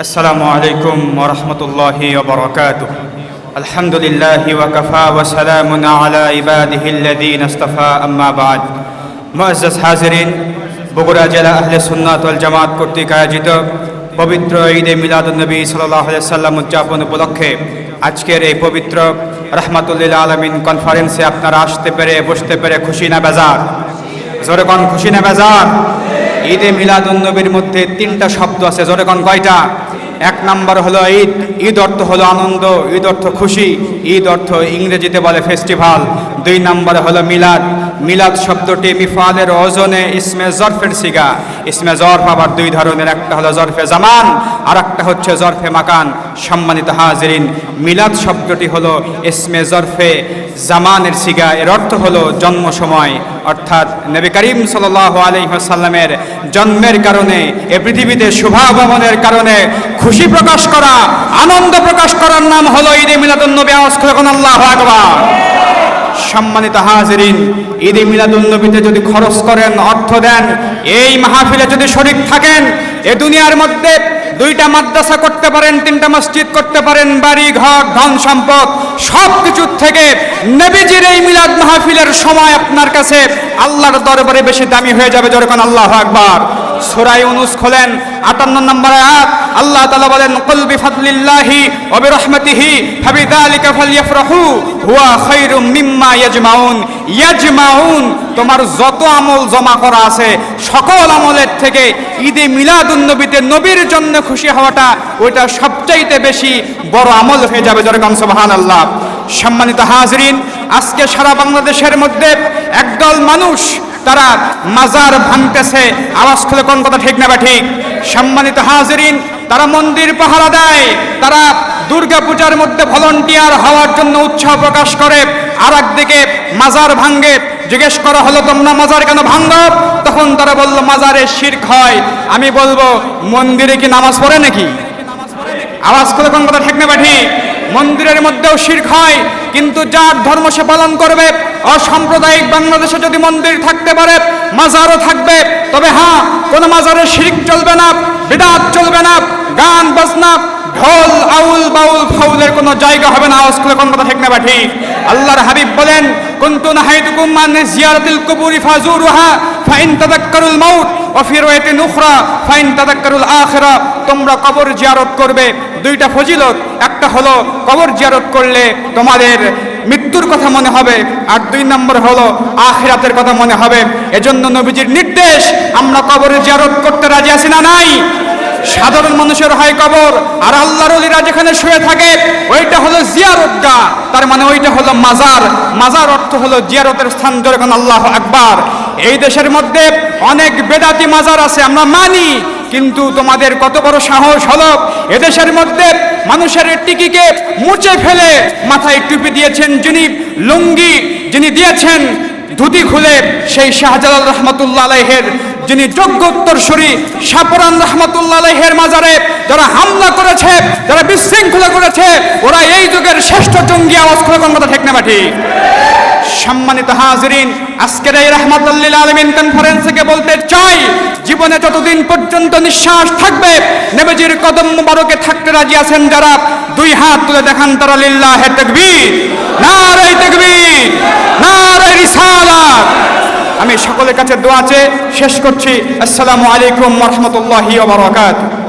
আসসালামু আলাইকুম ওরহমতুল্লাহি ওবরকাত আলহামদুলিল্লাহি ওয়াকাফা ওয়া সালামুন আলা ইবাদিহি আল্লাযীনা ইসতাফা আম্মা বাদ। মুআজ্জাজ হাজিরিন, বগুড়া জেলা আহলে সুন্নাত ওয়াল জামাত কর্তৃক আয়োজিত পবিত্র ঈদে মিলাদুন্নবী সাল্লাল্লাহু আলাইহি সাল্লাম উদযাপন উপলক্ষে আজকের এই পবিত্র রহমাতুল্লিল আলামিন কনফারেন্সে আপনারা আসতে পেরে, বসতে পেরে খুশি না বেজার? জোরে কোন, খুশি না বেজার? ঈদে মিলাদুন্নবীর মধ্যে তিনটা শব্দ আছে, জোরে কোন, কয়টা? এক নম্বর হলো ঈদ। ঈদ অর্থ হলো আনন্দ, ঈদ অর্থ খুশি, ঈদ অর্থ ইংরেজিতে বলে ফেস্টিভ্যাল দুই নাম্বার হলো মিলাদ। মিলাদ শব্দটি মিফালের ওজনে ইসমে জরফের সিগা। ইসমে জরফ আবার দুই ধরনের, একটা হলো জরফে জামান আর একটা হচ্ছে জরফে মাকান। সম্মানিত হাজিরিন, মিলাদ শব্দটি হলো ইসমে জরফে জামানের সিগা। এর অর্থ হলো জন্ম সময়। অর্থাৎ নবী করিম সাল্লাহ আলহিহাসাল্লামের জন্মের কারণে, এ পৃথিবীতে শুভাগমনের কারণে খুশি প্রকাশ করা, আনন্দ প্রকাশ করার নাম হলো ঈদে মিলাদুন নবী। আওয়াজ কোন আল্লাহ আকবার। সম্মানিত হাজিরিন ঈদে মিলাদুন্নবীতে যদি খরচ করেন, অর্থ দেন, এই মাহফিলে যদি শরিক থাকেন, এ দুনিয়ার মধ্যে দুইটা মাদ্রাসা করতে পারেন, তিনটা মসজিদ করতে পারেন, বাড়ি, ঘর, ধন সম্পদ সব কিছুর থেকে নবীজির এই মিলাদ মাহফিলের সময় আপনার কাছে আল্লাহর দরবারে বেশি দামি হয়ে যাবে যখন আল্লাহ আকবার। সুরাই উনুস খোলেন, আটান্ন নম্বর আয়াত, আল্লাহ তাআলা বলেন, কুল বিফাদলিল্লাহি ওয়া বিরহমাতিহি ফাবিযালিকা ফালইফরাহু হুয়া খায়রুম মিম্মা ইয়াজমাউন। ইয়াজমাউন, তোমার যত আমল জমা করা আছে, সকল আমলের থেকে ঈদে মিলাদুন্নবীতে নবীর জন্য খুশি হওয়াটা ওইটা সবচাইতে বেশি বড় আমল হয়ে যাবে যেরকম সুবহানাল্লাহ। সম্মানিত হাজরিন, আজকে সারা বাংলাদেশের মধ্যে একদল মানুষ তারা মাজার ভাঙতেছে। আওয়াজ খুলে কোন কথা ঠিক না বা ঠিক? সম্মানিত হাজিরিন, তারা মন্দির পাহারা দেয়। তারা দুর্গা পূজার মধ্যে ভলন্টিয়ার হওয়ার জন্য উৎসাহ প্রকাশ করে। আর একদিকে মাজার ভাঙ্গে জিজ্ঞেস করা হলো, তোমরা মাজার কেন ভাঙ্গ তখন তারা বলল, মাজারে শির্ক হয়। আমি বলব, মন্দিরে কি নামাজ পড়ে নাকি? আওয়াজ করে কোন কথা ঠিক না বা ঠিক? মন্দিরের মধ্যেও শির্ক হয়। কিন্তু যার ধর্ম সে পালন করবে অসাম্প্রদায়িক বাংলাদেশে যদি মন্দির থাকতে পারে, মাজারও থাকবে। তবে হ্যাঁ কোনো মাজারে শিরিক চলবে না, বিদাত চলবে না, গান, বাজনা, ঢোল, আউল, বাউল, ফাউলের কোনো জায়গা হবে না, আওয়াজ কোন কথা ঠিক না বা ঠিক? আল্লাহর হাবিব বলেন, কুনতু নাহাইতুকুম মান জিয়ারাতিল কুবুরি ফাজুরুহা ফাইন তাদাক্কারুল মাউত, ওয়া ফি রাওয়ায়াতিন উখরা, ফাইন তাদাক্কারুল আখিরা। তোমরা কবর জিয়ারত করবে। দুইটা ফজিলত, একটা হলো কবর জিয়ারত করলে তোমাদের মৃত্যুর কথা মনে হবে আর দুই নম্বর হলো আখিরাতের কথা মনে হবে। এজন্য নবীজির নির্দেশ, আমরা কবরে জিয়ারত করতে রাজি আছি না নাই? সাধারণ মানুষের হয় কবর, আর আল্লাহর অলিরা যেখানে শুয়ে থাকে। ওইটা হলো জিয়ারতগা তার মানে ওইটা হলো মাজার। মাজার অর্থ হলো জিয়ারতের স্থান যখন আল্লাহ আকবার। এই দেশের মধ্যে অনেক বেদাতি মাজার আছে, আমরা মানি, কিন্তু তোমাদের কত বড় সাহস হলো? এদেশের মধ্যে মানুষের টিকিকে মুছে ফেলে মাথায় টুপি দিয়েছেন যিনি লুঙ্গি যিনি দিয়েছেন ধুতি খুলে সেই শাহজালাল রহমতুল্লাহ আলহের যিনি যোগ্য উত্তরসূরি সাপরান রহমতুল্লাহ আলহের মাজারে যারা হামলা করেছে, যারা বিশৃঙ্খলা করেছে, ওরা এই যুগের শ্রেষ্ঠ জঙ্গি আওয়াজ করে কথা ঠেকনে না বা ঠিক? সম্মানিত হাজরিন, আজকের এই রহমতুল্লিল আলমিন কনফারেন্স থেকে বলতে চাই, জীবনে যতদিন পর্যন্ত নিঃশ্বাস থাকবে, নেবেজির কদম মুবারকে থাকতে রাজি আছেন যারা, দুই হাত তুলে দেখান তারা লিল্লাহ তাকবীর। নারে তাকবীর নারে রিসালাত। আমি সকলের কাছে দোয়া চেয়ে শেষ করছি। আসসালামু আলাইকুম রাহমাতুল্লাহি ওয়া বারাকাতুহু।